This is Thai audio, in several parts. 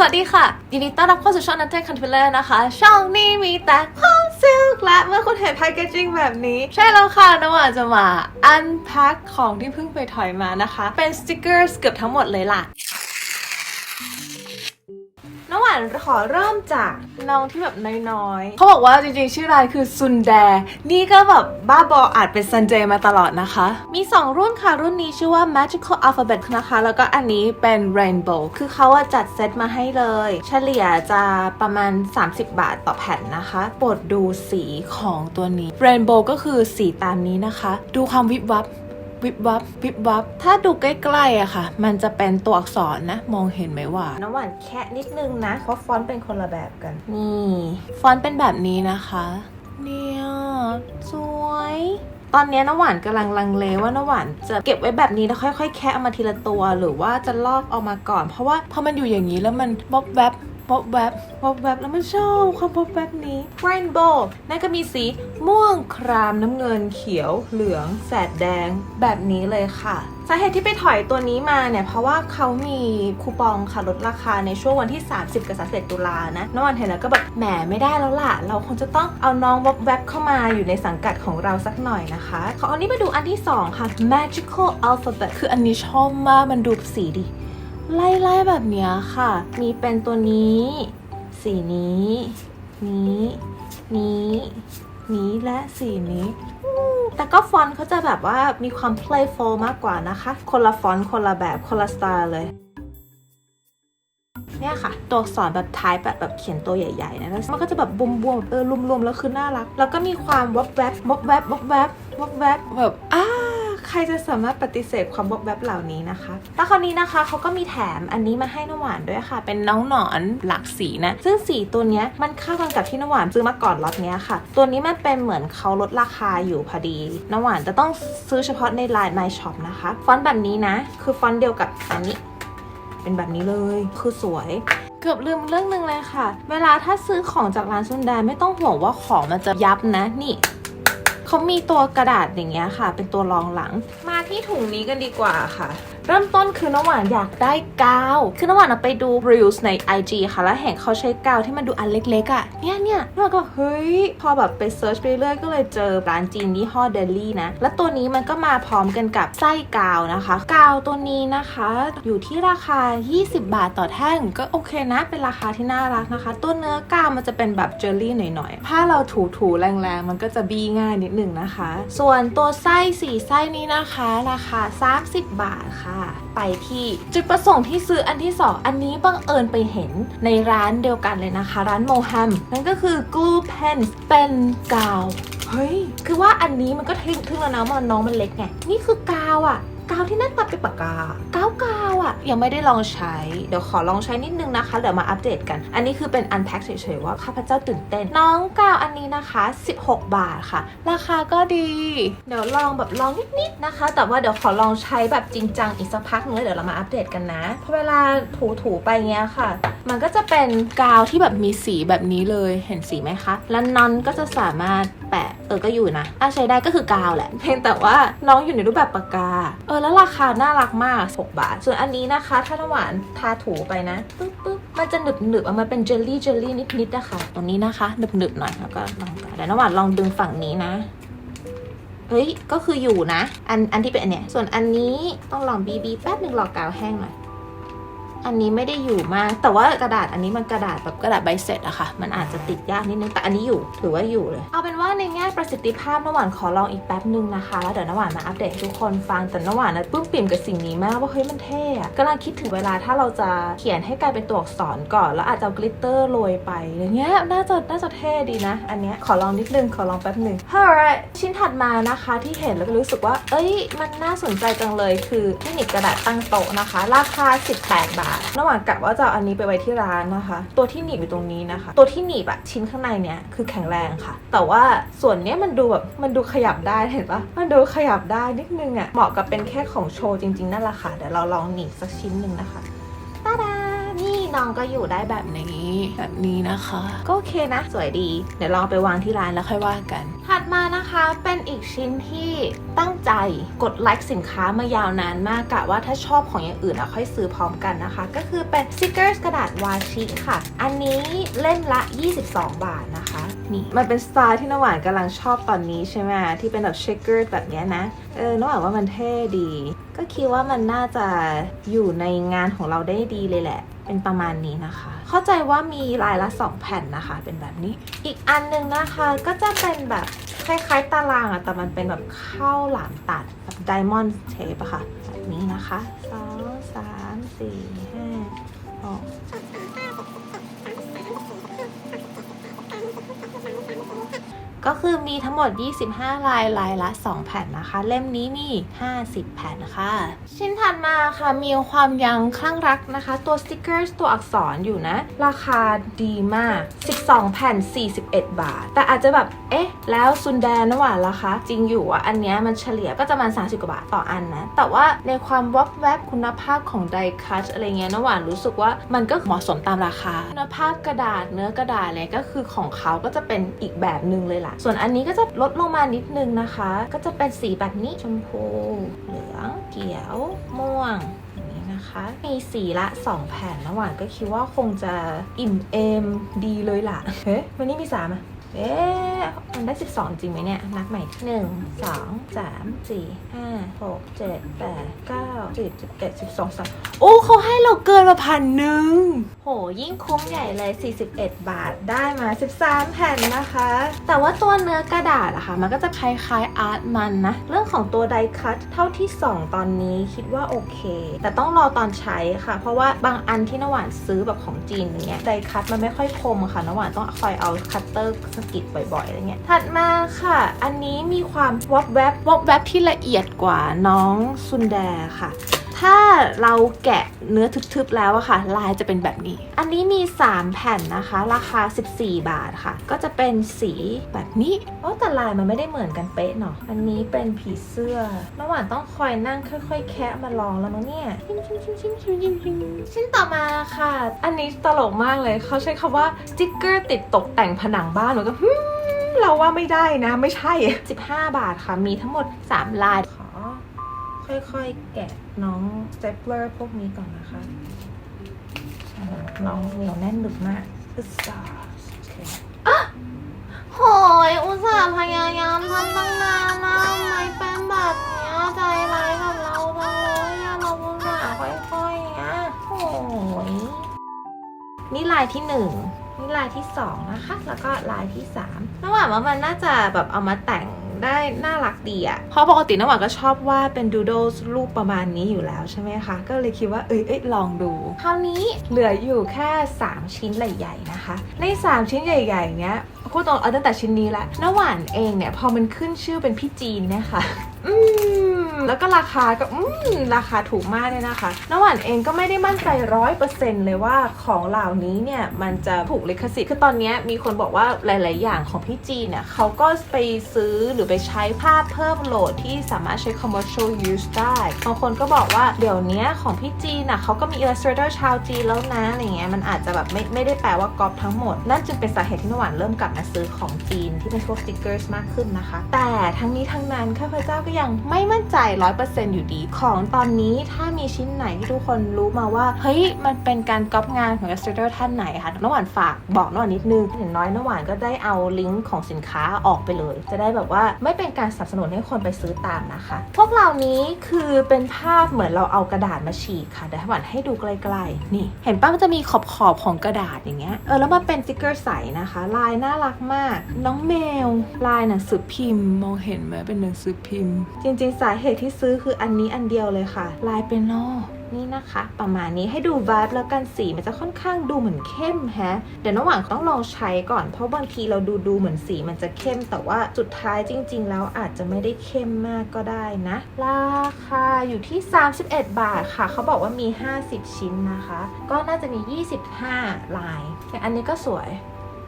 สวัสดีค่ะ ยินดีต้อนรับเข้าสู่ช่องนัทเทคคันเทเลอร์นะคะ ช่องนี้มีแต่ความซิลและเมื่อคุณเห็นแพคเกจิ้งแบบนี้ ใช่แล้วค่ะน้องหวาจะมาอันแพ็คของที่เพิ่งไปถอยมานะคะ เป็นสติกเกอร์เกือบทั้งหมดเลยล่ะ น้องหวานขอเริ่มจากน้องที่แบบน้อยๆ เขาบอกว่าจริงๆ ชื่อร้านคือซุนแด นี่ก็แบบบ้าบออาจเป็นซันเจมาตลอดนะคะ มี 2 รุ่นค่ะ รุ่นนี้ชื่อว่า Magical Alphabet นะคะ แล้วก็อันนี้เป็น Rainbow คือเขาจัดเซตมาให้เลย เฉลี่ยจะประมาณ 30 บาทต่อแผ่นนะคะโปรดดูสีของตัวนี้ Rainbow ก็คือสีตามนี้นะคะ ดูความวิบวับ วิบวับวิบวับ ถ้าดูใกล้ๆอะค่ะ มันจะเป็นตัวอักษรนะ มองเห็นไหมว่า น้ำหวานแค่นิดนึงนะ เพราะฟอนต์เป็นคนละแบบกัน นี่ ฟอนต์เป็นแบบนี้นะคะ เนี่ยสวย ตอนนี้น้ำหวานกำลังลังเลว่าน้ำหวานจะเก็บไว้แบบนี้แล้วค่อยๆ แคะเอามาทีละตัว หรือว่าจะลอกเอามาก่อน เพราะว่าพอมันอยู่อย่างนี้แล้วมันบอบแวบ บ๊อบแวบบ๊อบแวบแล้วมันชอบความบ๊อบแวบนี้ Rainbow นั่นก็มีสีม่วงครามน้ำเงินเขียวเหลือง แสดแดงแบบนี้เลยค่ะ สาเหตุที่ไปถอยตัวนี้มาเนี่ย เพราะว่าเขามีคูปองค่ะลดราคาในช่วงวันที่ 30 กับ31ตุลานะน้องวันเห็นแล้วก็แบบแหมไม่ได้แล้วล่ะ เราคงจะต้องเอาน้องบ๊อบแวบเข้ามาอยู่ในสังกัดของเราสักหน่อยนะคะขออันนี้มาดูอันที่ 2 ค่ะ Magical Alphabet คืออันนี้ชอบมากมันดูสีดี ไล่ๆแบบเนี้ยค่ะ มีเป็นตัวนี้ สีนี้ นี้ นี้ นี้และสีนี้ แต่ก็ฟอนต์เขาจะแบบว่ามีความ playful มากกว่านะคะ คนละฟอนต์คนละแบบคนละสไตล์เลยเนี่ยค่ะ ตัวอักษรแบบท้ายแบบแบบเขียนตัวใหญ่ๆนะแล้วมันก็จะแบบบวมๆแบบเออรวมๆแล้วคือน่ารัก แล้วก็มีความวบแวบวบแวบวบแวบวบแวบแบบอ้า ใครจะสามารถปฏิเสธความวบแวบเหล่านี้นะคะ แล้วคราวนี้นะคะเขาก็มีแถมอันนี้มาให้น้ำหวานด้วยค่ะ เป็นน้องหนอนหลากสีนะ ซึ่งสีตัวนี้มันเข้ากันกับที่น้ำหวานซื้อมาก่อนล็อตนี้ค่ะ ตัวนี้มันเป็นเหมือนเขาลดราคาอยู่พอดี น้ำหวานจะต้องซื้อเฉพาะในไลน์ My Shop นะคะ ฟอนต์แบบนี้นะ คือฟอนต์เดียวกับอันนี้ เป็นแบบนี้เลย คือสวยเกือบลืมเรื่องหนึ่งเลยค่ะ เวลาถ้าซื้อของจากร้านซุนแดไม่ต้องห่วงว่าของมันจะยับนะ นี่ เขามีตัวกระดาษอย่างเงี้ยค่ะ เป็นตัวรองหลัง มาที่ถุงนี้กันดีกว่าค่ะ เริ่มต้นคือน้องหวานอยากได้กาว คือน้องหวานไปดู reels ใน IG ค่ะ แล้วเห็นเขาใช้กาวที่มันดูอันเล็กๆอะ่ะ เนี่ยเนี่ยน้วก็เฮ้ย พอแบบไปเซิร์ชไปเรื่อยก็เลยเจอร้านจีนยี่ห้อเดลี่นะ และตัวนี้มันก็มาพร้อมกันกับไส้กาวนะคะ กาวตัวนี้นะคะ อยู่ที่ราคา 20 บาทต่อแท่งก็โอเคนะ เป็นราคาที่น่ารักนะคะ ตัวเนื้อกาวมันจะเป็นแบบเจลลี่หน่อยๆ ถ้าเราถูๆแรงๆ มันก็จะบี้ง่ายนิดหนึ่งนะคะ ส่วนตัวไส้สีไส้นี้นะคะ ราคา 30 บาทค่ะไปที่จุดประสงค์ที่ซื้ออันที่ 2 อันนี้บังเอิญไปเห็นในร้านเดียวกันเลยนะคะ ร้านโมฮัมนั่นก็คือ glue pen เป็นกาวเฮ้ยคือว่าอันนี้มันก็ทึ่งๆแล้วนะมันน้องมันเล็กไงนี่คือกาวอะกาวที่นั่นตาเป็นปากกากาวกาว ยังไม่ได้ลองใช้ เดี๋ยวขอลองใช้นิดนึงนะคะ เดี๋ยวมาอัปเดตกัน อันนี้คือเป็นอันแพ็คเฉยๆว่าข้าพเจ้าตื่นเต้น น้องกาวอันนี้นะคะ 16 บาทค่ะ ราคาก็ดี เดี๋ยวลองแบบลองนิดๆนะคะ แต่ว่าเดี๋ยวขอลองใช้แบบจริงจังอีกสักพักนึงเดี๋ยวเรามาอัปเดตกันนะ เพราะเวลาถูๆไปเงี้ยค่ะ มันก็จะเป็นกาวที่แบบมีสีแบบนี้เลย เห็นสีไหมคะ แล้วนอนก็จะสามารถ แปะเออก็อยู่นะถ้าใช้ได้ก็คือกาวแหละ เพียงแต่ว่าน้องอยู่ในรูปแบบปากกา เออแล้วราคาน่ารักมาก 6 บาท ส่วนอันนี้นะคะ ถ้าน้ำหวานทาถูไปนะปึ๊บปึ๊บมันจะหนึบหนึบๆอะมันเป็นเจลลี่เจลลี่นิดๆนะคะตรงนี้นะคะหนึบหนึบหน่อยแล้วก็ลองกันเดี๋ยวน้ำหวานลองดึงฝั่งนี้นะเฮ้ย ก็คืออยู่นะ อัน อันที่เป็นอันเนี้ย ส่วนอันนี้ต้องลองบีบีแป๊บหนึ่งรอกาวแห้งหน่อย อันนี้ไม่ได้อยู่มาก แต่ว่ากระดาษอันนี้มันกระดาษแบบกระดาษใบเสร็จอะค่ะ มันอาจจะติดยากนิดนึง แต่อันนี้อยู่ถือว่าอยู่เลย เอาเป็นว่าในแง่ประสิทธิภาพน้ำหวานขอลองอีกแป๊บนึงนะคะ แล้วเดี๋ยวน้ำหวานมาอัปเดตให้ทุกคนฟัง แต่น้ำหวานนะปลื้มปิ่มกับสิ่งนี้มากว่าเฮ้ยมันเท่อะกำลังคิดถึงเวลาถ้าเราจะเขียนให้กลายเป็นตัวอักษรก่อน แล้วอาจจะกลิตเตอร์โรยไป อย่างเงี้ย น่าจะน่าจะเท่ดีนะ อันเนี้ยขอลองนิดนึง ขอลองแป๊บนึง alright ชิ้นถัดมานะคะที่เห็นแล้วก็รู้สึกว่า เอ้ย มันน่าสนใจจังเลย คือเทคนิคกระดาษตั้งโต๊ะนะคะ ราคา 18 บาทระหว่างกะว่าจะเอาอันนี้ไปไว้ที่ร้านนะคะ ตัวที่หนีบอยู่ตรงนี้นะคะ ตัวที่หนีบอะชิ้นข้างในเนี้ยคือแข็งแรงค่ะ แต่ว่าส่วนเนี้ยมันดูแบบมันดูขยับได้เห็นปะมันดูขยับได้นิดนึงอะเหมาะกับเป็นแค่ของโชว์จริงๆนั่นแหละค่ะเดี๋ยวเราลองหนีบสักชิ้นหนึ่งนะคะตาดา นี่น้องก็อยู่ได้แบบนี้แบบนี้นะคะ ก็โอเคนะ สวยดี เดี๋ยวลองไปวางที่ร้านแล้วค่อยว่ากัน ถัดมานะคะเป็นอีกชิ้นที่ตั้งใจกดไลค์สินค้ามายาวนานมากกะว่าถ้าชอบของอย่างอื่นอะค่อยซื้อพร้อมกันนะคะ ก็คือเป็นสติกเกอร์กระดาษวาชิค่ะ อันนี้เล่มละ 22 บาทนะคะนี่มันเป็นสไตล์ที่น้ำหวานกำลังชอบตอนนี้ใช่ไหมที่เป็นแบบเชคเกอร์แบบนี้นะเออน้ำหวานว่ามันเท่ดี ก็คิดว่ามันน่าจะอยู่ในงานของเราได้ดีเลยแหละ เป็นประมาณนี้นะคะ เข้าใจว่ามีลายละ 2 แผ่นนะคะ เป็นแบบนี้ อีกอันหนึงนะคะก็จะเป็นแบบคล้ายๆตารางอะแต่มันเป็นแบบข้าวหลามตัดแบบไดมอนด์เชฟอะค่ะแบบนี้นะคะสองสามสี่ห้าหก ก็คือมีทั้งหมด 25 ลาย ลายละ 2 แผ่นนะคะ เล่มนี้มี 50 แผ่นค่ะชิ้นถัดมาค่ะมีความยังคลั่งรักนะคะ ตัวสติกเกอร์ตัวอักษรอยู่นะ ราคาดีมาก 12 แผ่น 41 บาท แต่อาจจะแบบ เอ๊ะ แล้วซุนแดนนะหว่าล่ะคะจริงอยู่อะ อันเนี้ยมันเฉลี่ยก็จะประมาณ30 กว่าบาทต่ออันนะ แต่ว่าในความวับแวบคุณภาพของไดคัตอะไรเงี้ยนะหวานรู้สึกว่ามันก็เหมาะสมตามราคา คุณภาพกระดาษเนื้อกระดาษอะไรก็คือของเขาก็จะเป็นอีกแบบหนึ่งเลยล่ะส่วนอันนี้ก็จะลดลงมานิดนึงนะคะ ก็จะเป็นสีแบบนี้ชมพู เหลือง เขียว ม่วงนี้นะคะมีสีละ 2 แผ่นนะหวานก็คิดว่าคงจะอิ่มเอมดีเลยล่ะ เฮ้ยวันนี้มีสามอะเอ๊ะมันได้ 12 จริงไหมเนี่ย นับใหม่ 1 2 3 4 5 6 7 8 9 10 11 12 3โอ้เขาให้เราเกินมาพันหนึ่ง หยิ่งคุ้มใหญ่เลย 41 บาทได้มา 13 แผ่นนะคะ แต่ว่าตัวเนื้อกระดาษอะค่ะ มันก็จะคล้ายๆอาร์ตมันนะ เรื่องของตัวไดคัตเท่าที่ส่องตอนนี้คิดว่าโอเค แต่ต้องรอตอนใช้ค่ะ เพราะว่าบางอันที่นหวานซื้อแบบของจีนอย่างเงี้ยไดคัตมันไม่ค่อยคมค่ะนหวานต้องคอยเอาคัตเตอร์สกิดบ่อยๆอะไรเงี้ยถัดมาค่ะ อันนี้มีความวอบแวบวอบแวบที่ละเอียดกว่าน้องซุนแดค่ะ ถ้าเราแกะเนื้อทึบๆแล้วอะค่ะ ลายจะเป็นแบบนี้ อันนี้มี 3 แผ่นนะคะ ราคา 14 บาทค่ะ ก็จะเป็นสีแบบนี้โอ้แต่ลายมันไม่ได้เหมือนกันเป๊ะเนาะอันนี้เป็นผีเสื้อระหว่างต้องคอยนั่งค่อย ๆ แคะมาลองแล้วมั้งเนี่ยชิมชิมชิมชิมชิมชิมชิมชิ้นต่อมาค่ะ อันนี้ตลกมากเลยเขาใช้คำว่าจิ๊กเกอร์ติดตกแต่งผนังบ้านหนูก็เราว่าไม่ได้นะ ไม่ใช่ 15 บาทค่ะ มีทั้งหมด 3 ลายขอค่อยๆ แกะ น้องสเตปเลอร์พวกนี้ก่อนนะคะอ่าน้องเหนียวแน่นหนึบมากอึสซาโอเคอะโหยอุตส่าห์พยายามทำตั้งนานนะทำไมเป็นแบบเนี้ยใจร้ายกับเราจังเลยอะเราอุตส่าห์ค่อยๆอะโอ้ยนี่ลายที่หนึ่งนี่ลายที่สองนะคะ แล้วก็ลายที่สามระหว่างว่ามันน่าจะแบบเอามาแต่ง ได้น่ารักดีอะเพราะปกติน้ำหวานก็ชอบวาดเป็นดูโดสรูปประมาณนี้อยู่แล้วใช่ไหมคะ ก็เลยคิดว่าเอ้ยเอ้ยลองดู คราวนี้เหลืออยู่แค่ 3 ชิ้นใหญ่ๆนะคะ ใน 3 ชิ้นใหญ่ๆเนี้ยพูดตรงเอาตั้งแต่ชิ้นนี้ละน้ำหวานเองเนี่ยพอมันขึ้นชื่อเป็นพี่จีนเนี่ยค่ะ อืมแล้วก็ราคาก็อืมราคาถูกมากเลยนะคะน้ำหวานเองก็ไม่ได้มั่นใจร้อยเปอร์เซ็นต์เลยว่าของเหล่านี้เนี่ยมันจะถูกลิขสิทธิ์คือตอนนี้มีคนบอกว่าหลาย ๆ อย่างของพี่จีนเนี่ยเขาก็ไปซื้อหรือไปใช้ภาพเพิ่มโหลดที่สามารถใช้ commercial use ได้บางคนก็บอกว่าเดี๋ยวนี้ของพี่จีนน่ะเขาก็มี illustrator ชาวจีนแล้วนะอะไรเงี้ยมันอาจจะแบบไม่ไม่ได้แปลว่าก๊อปทั้งหมด นั่นจึงเป็นสาเหตุที่น้ำหวานเริ่มกลับมาซื้อของจีนที่เป็นพวกสติกเกอร์มากขึ้นนะคะ แต่ทั้งนี้ทั้งนั้นข้าพเจ้าก็ยังไม่มั่นใจ 100%อยู่ดี ของตอนนี้ถ้ามีชิ้นไหนที่ทุกคนรู้มาว่า เฮ้ย มันเป็นการก๊อปงานของ illustrator ท่านไหนคะน้ำหวานฝากบอกน้ำหวานนิดนึงอย่างน้อยน้ำหวานก็ได้เอาลิงก์ของสินค้าออกไปเลย จะได้แบบว่าไม่เป็นการสนับสนุนให้คนไปซื้อตามนะคะ พวกเหล่านี้คือเป็นภาพเหมือนเราเอากระดาษมาฉีกค่ะเดี๋ยวให้หวานให้ดูใกล้ๆนี่ เห็นป้ามันจะมีขอบขอบๆของกระดาษอย่างเงี้ยเออแล้วมันเป็นสติกเกอร์ใสนะคะ ลายน่ารักมาก น้องแมว ลายหนังสือพิมพ์ มองเห็นไหมเป็นหนังสือพิมพ์ จริงๆสาเหตุที่ซื้อคืออันนี้อันเดียวเลยค่ะ ลายเป็นนอนี่นะคะ ประมาณนี้ให้ดูวาบแล้วกันสีมันจะค่อนข้างดูเหมือนเข้มแฮะ เดี๋ยวน้องหวานต้องลองใช้ก่อน เพราะบางทีเราดูดูเหมือนสีมันจะเข้ม แต่ว่าสุดท้ายจริง ๆ แล้วอาจจะไม่ได้เข้มมากก็ได้นะ ราคาอยู่ที่ 31 บาทค่ะ เขาบอกว่ามี 50 ชิ้นนะคะ ก็น่าจะมี 25 ลายอย่างอันนี้ก็สวย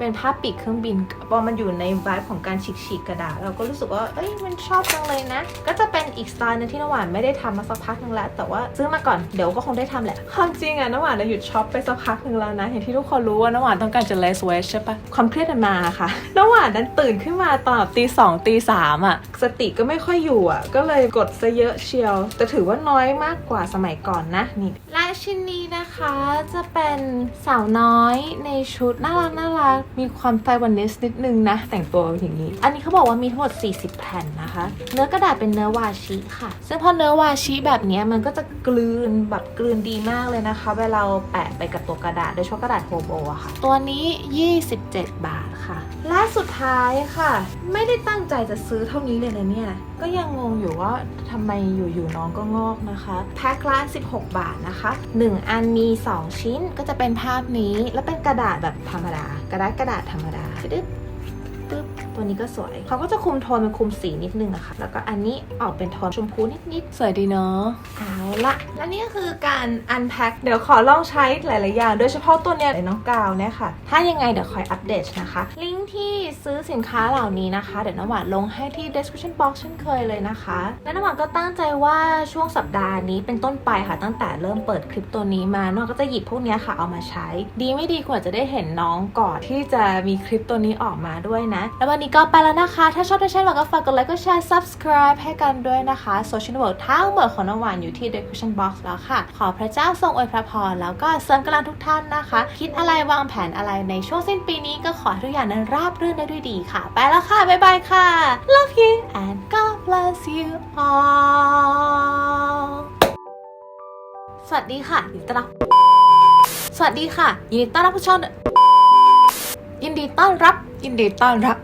เป็นผ้าปีกเครื่องบินพอมันอยู่ในวายของการฉีกฉีกกระดาษ เราก็รู้สึกว่า เอ้ย มันชอบจังเลยนะ ก็จะเป็นอีกสไตล์นึงที่น้ำหวานไม่ได้ทำมาสักพักนึงแล้ว แต่ว่าซื้อมาก่อน เดี๋ยวก็คงได้ทำแหละ ความจริงอะน้ำหวานน่ะหยุดช็อปไปสักพักหนึ่งแล้วนะ อย่างที่ทุกคนรู้ว่าน้ำหวานต้องการจะ less waste ใช่ปะความเครียดมันมาค่ะ น้ำหวานนั้นตื่นขึ้นมาตอนตีสองตีสามอะสติก็ไม่ค่อยอยู่อะก็เลยกดซะเยอะเชียว แต่ถือว่าน้อยมากกว่าสมัยก่อนนะนี่และชิ้นนี้นะคะจะเป็นสาวน้อยในชุดน่ารักน่ารักมีความไฟวันนิสนิดนึงนะ แต่งตัวอย่างนี้ อันนี้เขาบอกว่ามีทั้งหมด 40 แผ่นนะคะ เนื้อกระดาษเป็นเนื้อวาชิค่ะ ซึ่งพอเนื้อวาชิแบบนี้มันก็จะกลืนแบบกลืนดีมากเลยนะคะ เวลาเราแปะไปกับตัวกระดาษโดยเฉพาะกระดาษโฮโบอะค่ะ ตัวนี้ 27 บาท ค่ะ และสุดท้ายค่ะ ไม่ได้ตั้งใจจะซื้อเท่านี้เลยนะเนี่ย ก็ยังงงอยู่ว่าทำไมอยู่ๆน้องก็งอกนะคะแพ็คละ16 บาทนะคะ 1 อันมี 2 ชิ้นก็จะเป็นภาพนี้ แล้วเป็นกระดาษแบบธรรมดากระดาษกระดาษธรรมดาดึ๊บ ตัวนี้ก็สวยเขาก็จะคุมโทนเป็นคุมสีนิดนึงอะค่ะ แล้วก็อันนี้ออกเป็นโทนชมพูนิดๆ สวยดีเนาะ เอาละและนี่ก็คือการ unpack เดี๋ยวขอลองใช้หลายๆอย่าง โดยเฉพาะตัวเนี้ยไอ้น้องกาวเนี่ยค่ะ ถ้ายังไงเดี๋ยวคอยอัปเดตนะคะ ลิงก์ที่ซื้อสินค้าเหล่านี้นะคะ เดี๋ยวน้ำหวานลงให้ที่ description box เช่นเคยเลยนะคะ และน้ำหวานก็ตั้งใจว่าช่วงสัปดาห์นี้เป็นต้นไปค่ะ ตั้งแต่เริ่มเปิดคลิปตัวนี้มาน้องก็จะหยิบพวกเนี้ยค่ะเอามาใช้ ดีไม่ดีกว่าจะได้เห็นน้องก่อนที่จะมีคลิปตัวนี้ออกมาด้วยนะ แล้ววันนี้ก็ไปแล้วนะคะ ถ้าชอบที่ฉันหวังก็ฝากกดไลค์กดแชร์ subscribe ให้กันด้วยนะคะโซเชียลเวิร์ดทั้งหมดของน้ำหวานอยู่ที่ description box แล้วค่ะ ขอพระเจ้าทรงอวยพระพรแล้วก็เสริมกำลังทุกท่านนะคะ คิดอะไรวางแผนอะไรในช่วงสิ้นปีนี้ก็ขอทุกอย่างนั้นราบรื่นได้ด้วยดีค่ะ ไปแล้วค่ะ บ๊ายบายค่ะ love you and God bless you all สวัสดีค่ะยินดีต้อนรับสวัสดีค่ะ ยินดีต้อนรับผู้ชมยินดีต้อนรับ ยินดีต้อนรับ